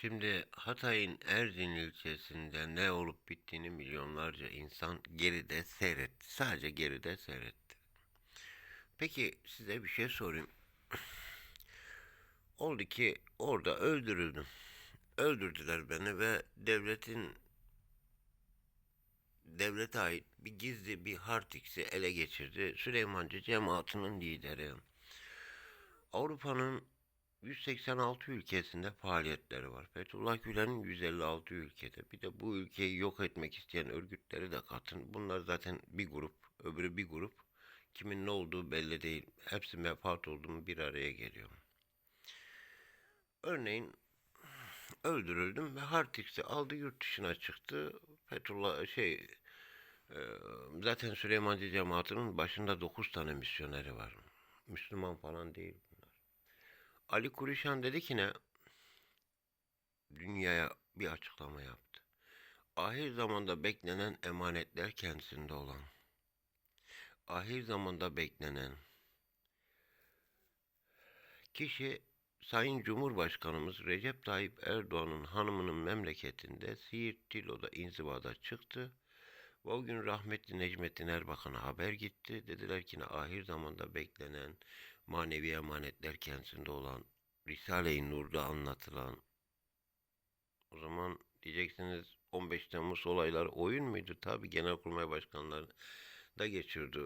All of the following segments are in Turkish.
Şimdi Hatay'ın Erzin ilçesinde ne olup bittiğini milyonlarca insan geride seyretti. Sadece geride seyretti. Peki size bir şey sorayım. Oldu ki orada öldürüldüm. Öldürdüler beni ve devletin devlete ait bir gizli bir Hartix'i ele geçirdi. Süleymancı cemaatinin lideri. Avrupa'nın 186 ülkesinde faaliyetleri var. Fethullah Gülen'in 156 ülkede. Bir de bu ülkeyi yok etmek isteyen örgütleri de katın. Bunlar zaten bir grup, öbürü bir grup. Kimin ne olduğu belli değil. Hepsi menfaat oldu mu bir araya geliyor. Örneğin öldürüldüm ve Hartix'i aldı yurt dışına çıktı. Fethullah şey e, zaten Süleymancı cemaatinin başında 9 tane misyoneri var. Müslüman falan değil. Ali Kurişan dedi ki ne? Dünyaya bir açıklama yaptı. Ahir zamanda beklenen emanetler kendisinde olan. Ahir zamanda beklenen kişi Sayın Cumhurbaşkanımız Recep Tayyip Erdoğan'ın hanımının memleketinde Siirt Tilo'da inzivada çıktı. Ve o gün rahmetli Necmettin Erbakan'a haber gitti. Dediler ki ahir zamanda beklenen manevi emanetler kendisinde olan Risale-i Nur'da anlatılan o zaman diyeceksiniz 15 Temmuz olayları oyun muydu? Tabi Genelkurmay Başkanları da geçirdi.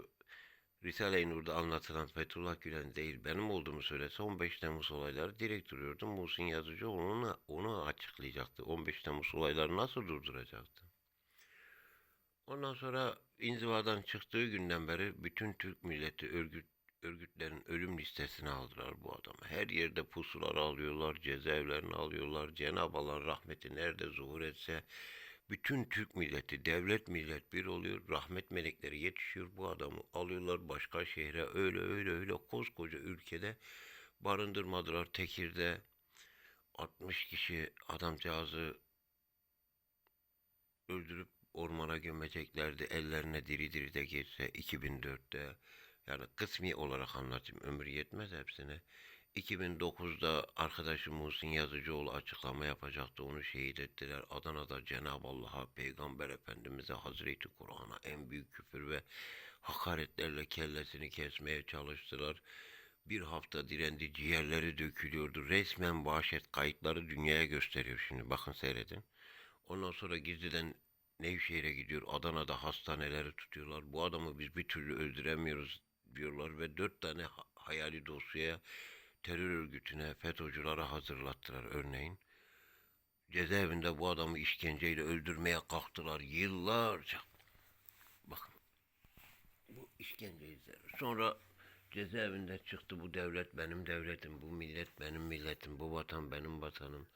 Risale-i Nur'da anlatılan Fethullah Gülen değil benim olduğumu söylese 15 Temmuz olayları direkt duruyordu. Muhsin Yazıcıoğlu onu, onu açıklayacaktı. 15 Temmuz olayları nasıl durduracaktı? Ondan sonra inzivadan çıktığı günden beri bütün Türk milleti örgüt örgütlerin ölüm listesine aldılar bu adamı. Her yerde pusular alıyorlar, cezaevlerini alıyorlar. Cenab-ı Allah rahmeti nerede zuhur etse bütün Türk milleti, devlet millet bir oluyor. Rahmet melekleri yetişiyor. Bu adamı alıyorlar başka şehre öyle öyle öyle koskoca ülkede barındırmadılar. Tekir'de 60 kişi adamcağızı öldürüp ormana gömeceklerdi. Ellerine diri diri de geçse 2004'te. Yani kısmi olarak anlatayım. Ömür yetmez hepsine. 2009'da arkadaşım Muhsin Yazıcıoğlu açıklama yapacaktı. Onu şehit ettiler. Adana'da Cenab-ı Allah'a, Peygamber Efendimiz'e, Hazreti Kur'an'a en büyük küfür ve hakaretlerle kellesini kesmeye çalıştılar. Bir hafta direndi, ciğerleri dökülüyordu. Resmen vahşet kayıtları dünyaya gösteriyor şimdi. Bakın seyredin. Ondan sonra gizliden Nevşehir'e gidiyor. Adana'da hastaneleri tutuyorlar. Bu adamı biz bir türlü öldüremiyoruz diyorlar ve dört tane ha- hayali dosyaya terör örgütüne, FETÖ'cülere hazırlattılar örneğin. Cezaevinde bu adamı işkenceyle öldürmeye kalktılar yıllarca. Bakın bu işkence izleri. Sonra cezaevinde çıktı bu devlet benim devletim, bu millet benim milletim, bu vatan benim vatanım.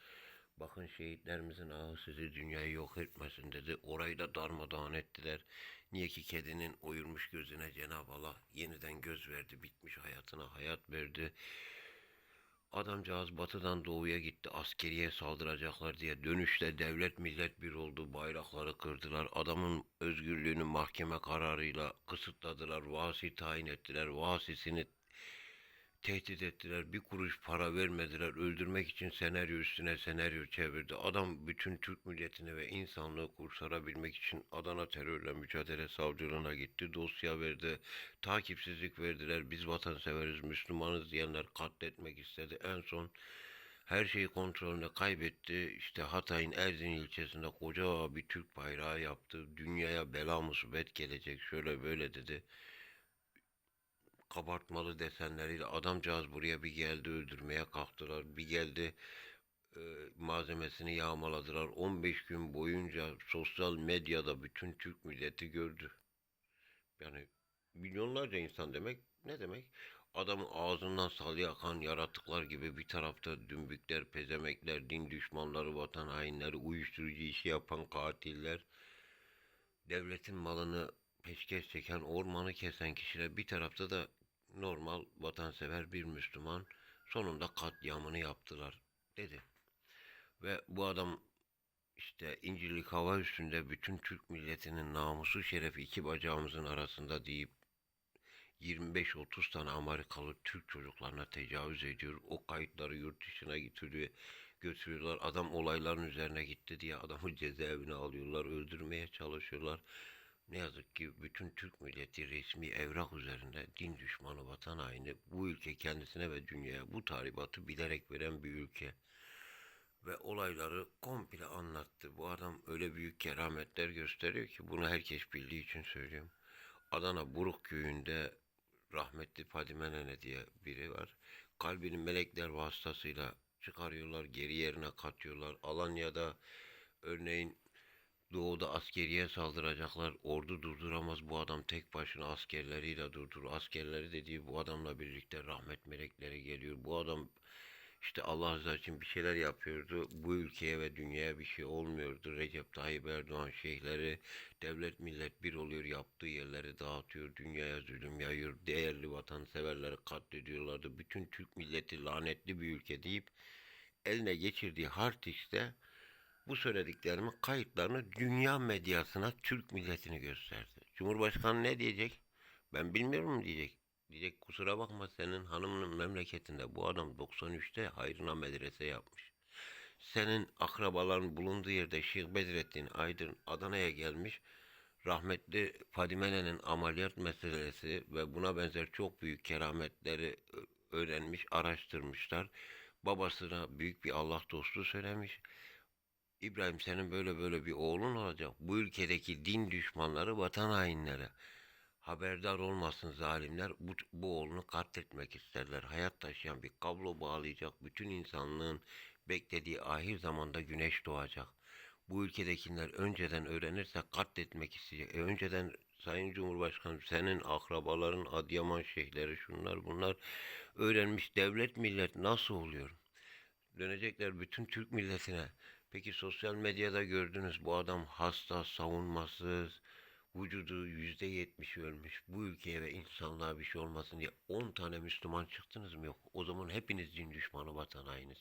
Bakın şehitlerimizin ahı sizi dünyayı yok etmesin dedi. Orayı da darmadağın ettiler. Niye ki kedinin oyulmuş gözüne Cenab-ı Allah yeniden göz verdi. Bitmiş hayatına hayat verdi. Adamcağız batıdan doğuya gitti. Askeriye saldıracaklar diye dönüşte devlet millet bir oldu. Bayrakları kırdılar. Adamın özgürlüğünü mahkeme kararıyla kısıtladılar. Vasi tayin ettiler. Vasisini tehdit ettiler. Bir kuruş para vermediler. Öldürmek için senaryo üstüne senaryo çevirdi. Adam bütün Türk milletini ve insanlığı kursarabilmek için Adana terörle mücadele savcılığına gitti. Dosya verdi. Takipsizlik verdiler. Biz vatanseveriz, Müslümanız diyenler katletmek istedi. En son her şeyi kontrolünde kaybetti. İşte Hatay'ın Erzin ilçesinde koca bir Türk bayrağı yaptı. Dünyaya bela musibet gelecek şöyle böyle dedi kabartmalı desenleriyle adamcağız buraya bir geldi öldürmeye kalktılar. Bir geldi e, malzemesini yağmaladılar. 15 gün boyunca sosyal medyada bütün Türk milleti gördü. Yani milyonlarca insan demek ne demek? Adamın ağzından salya akan yaratıklar gibi bir tarafta dümbükler, pezemekler, din düşmanları, vatan hainleri, uyuşturucu işi yapan katiller, devletin malını peşkeş çeken, ormanı kesen kişiler bir tarafta da normal vatansever bir Müslüman sonunda katliamını yaptılar dedi. Ve bu adam işte İncirlik hava üstünde bütün Türk milletinin namusu şerefi iki bacağımızın arasında deyip 25-30 tane Amerikalı Türk çocuklarına tecavüz ediyor. O kayıtları yurt dışına getiriyor, götürüyorlar. Adam olayların üzerine gitti diye adamı cezaevine alıyorlar, öldürmeye çalışıyorlar. Ne yazık ki bütün Türk milleti resmi evrak üzerinde din düşmanı vatan haini bu ülke kendisine ve dünyaya bu tahribatı bilerek veren bir ülke. Ve olayları komple anlattı. Bu adam öyle büyük kerametler gösteriyor ki bunu herkes bildiği için söylüyorum. Adana Buruk köyünde rahmetli Fadime Nene diye biri var. Kalbini melekler vasıtasıyla çıkarıyorlar, geri yerine katıyorlar. Alanya'da örneğin doğuda askeriye saldıracaklar. Ordu durduramaz. Bu adam tek başına askerleriyle durdurur. Askerleri dediği bu adamla birlikte rahmet melekleri geliyor. Bu adam işte Allah rızası için bir şeyler yapıyordu. Bu ülkeye ve dünyaya bir şey olmuyordu. Recep Tayyip Erdoğan şeyhleri devlet millet bir oluyor yaptığı yerleri dağıtıyor. Dünyaya zulüm yayıyor. Değerli vatanseverleri katlediyorlardı. Bütün Türk milleti lanetli bir ülke deyip eline geçirdiği hard diskte bu söylediklerimin kayıtlarını dünya medyasına Türk milletini gösterdi. Cumhurbaşkanı ne diyecek? Ben bilmiyorum diyecek. Diyecek kusura bakma senin hanımının memleketinde bu adam 93'te hayrına medrese yapmış. Senin akrabaların bulunduğu yerde Şeyh Bedrettin Aydın Adana'ya gelmiş. Rahmetli Fadime Nene'nin ameliyat meselesi ve buna benzer çok büyük kerametleri öğrenmiş, araştırmışlar. Babasına büyük bir Allah dostu söylemiş. İbrahim senin böyle böyle bir oğlun olacak. Bu ülkedeki din düşmanları, vatan hainleri. Haberdar olmasın zalimler bu, bu oğlunu katletmek isterler. Hayat taşıyan bir kablo bağlayacak. Bütün insanlığın beklediği ahir zamanda güneş doğacak. Bu ülkedekiler önceden öğrenirse katletmek isteyecek. E önceden Sayın Cumhurbaşkanım senin akrabaların Adıyaman şeyhleri şunlar bunlar öğrenmiş devlet millet nasıl oluyor? Dönecekler bütün Türk milletine. Peki sosyal medyada gördünüz bu adam hasta, savunmasız, vücudu yüzde yetmiş ölmüş. Bu ülkeye ve insanlığa bir şey olmasın diye 10 tane Müslüman çıktınız mı? Yok. O zaman hepiniz din düşmanı vatan hainiz.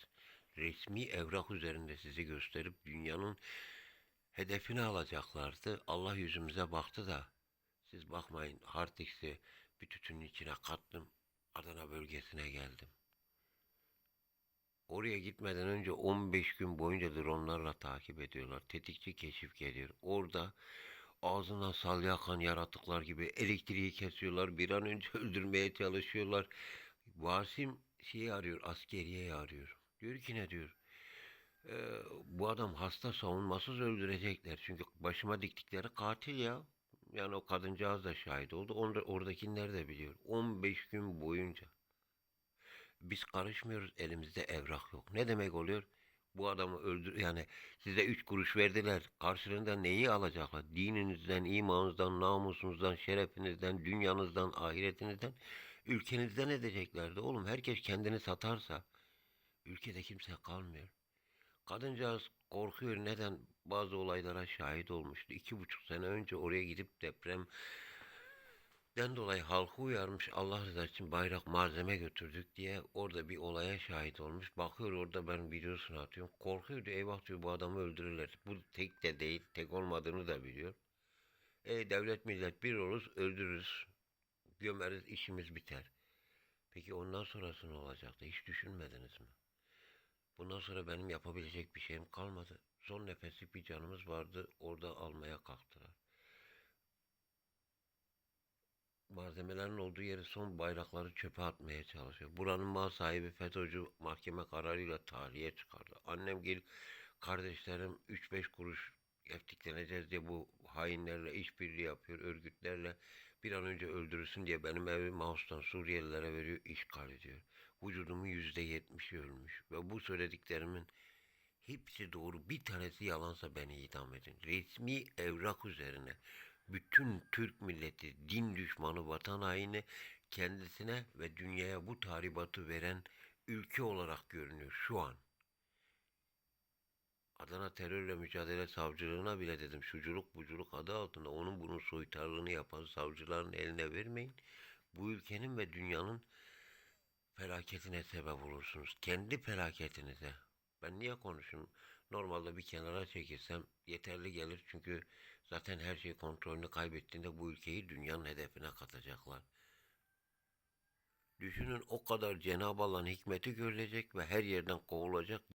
Resmi evrak üzerinde sizi gösterip dünyanın hedefini alacaklardı. Allah yüzümüze baktı da siz bakmayın Hartix'i bir tütünün içine kattım. Adana bölgesine geldim. Oraya gitmeden önce 15 gün boyunca dronlarla takip ediyorlar. Tetikçi keşif geliyor. Orada ağzından salya akan yaratıklar gibi elektriği kesiyorlar. Bir an önce öldürmeye çalışıyorlar. Vasim şeyi arıyor, askeriye arıyor. Diyor ki ne diyor? "Ee, bu adam hasta savunmasız öldürecekler. Çünkü başıma diktikleri katil ya. Yani o kadıncağız da şahit oldu. Onda, oradakiler de biliyor. 15 gün boyunca. Biz karışmıyoruz. Elimizde evrak yok. Ne demek oluyor? Bu adamı öldür yani size üç kuruş verdiler. Karşılığında neyi alacaklar? Dininizden, imanınızdan, namusunuzdan, şerefinizden, dünyanızdan, ahiretinizden, ülkenizden edeceklerdi. Oğlum herkes kendini satarsa ülkede kimse kalmıyor. Kadıncağız korkuyor. Neden? Bazı olaylara şahit olmuştu. İki buçuk sene önce oraya gidip deprem Den dolayı halkı uyarmış Allah rızası için bayrak malzeme götürdük diye orada bir olaya şahit olmuş. Bakıyor orada ben videosunu atıyorum. Korkuyor diyor eyvah diyor bu adamı öldürürler. Bu tek de değil tek olmadığını da biliyor. E devlet millet bir oluruz öldürürüz. Gömeriz işimiz biter. Peki ondan sonrası ne olacaktı hiç düşünmediniz mi? Bundan sonra benim yapabilecek bir şeyim kalmadı. Son nefeslik bir canımız vardı orada almaya kalktılar. Malzemelerin olduğu yere son bayrakları çöpe atmaya çalışıyor. Buranın mal sahibi FETÖ'cü mahkeme kararıyla tahliye çıkardı. Annem gel kardeşlerim 3-5 kuruş eftikleneceğiz diye bu hainlerle işbirliği yapıyor, örgütlerle bir an önce öldürürsün diye benim evi Mağus'tan Suriyelilere veriyor, işgal ediyor. Vücudumun yüzde yetmişi ölmüş ve bu söylediklerimin hepsi doğru. Bir tanesi yalansa beni idam edin. Resmi evrak üzerine bütün Türk milleti din düşmanı vatan haini kendisine ve dünyaya bu tahribatı veren ülke olarak görünüyor şu an. Adana Terörle Mücadele Savcılığına bile dedim şuculuk buculuk adı altında onun bunun soytarlığını yapan savcıların eline vermeyin. Bu ülkenin ve dünyanın felaketine sebep olursunuz. Kendi felaketinize. Ben niye konuşayım? Normalde bir kenara çekilsem yeterli gelir çünkü Zaten her şey kontrolünü kaybettiğinde bu ülkeyi dünyanın hedefine katacaklar. Düşünün o kadar Cenab-ı Allah'ın hikmeti görülecek ve her yerden kovulacak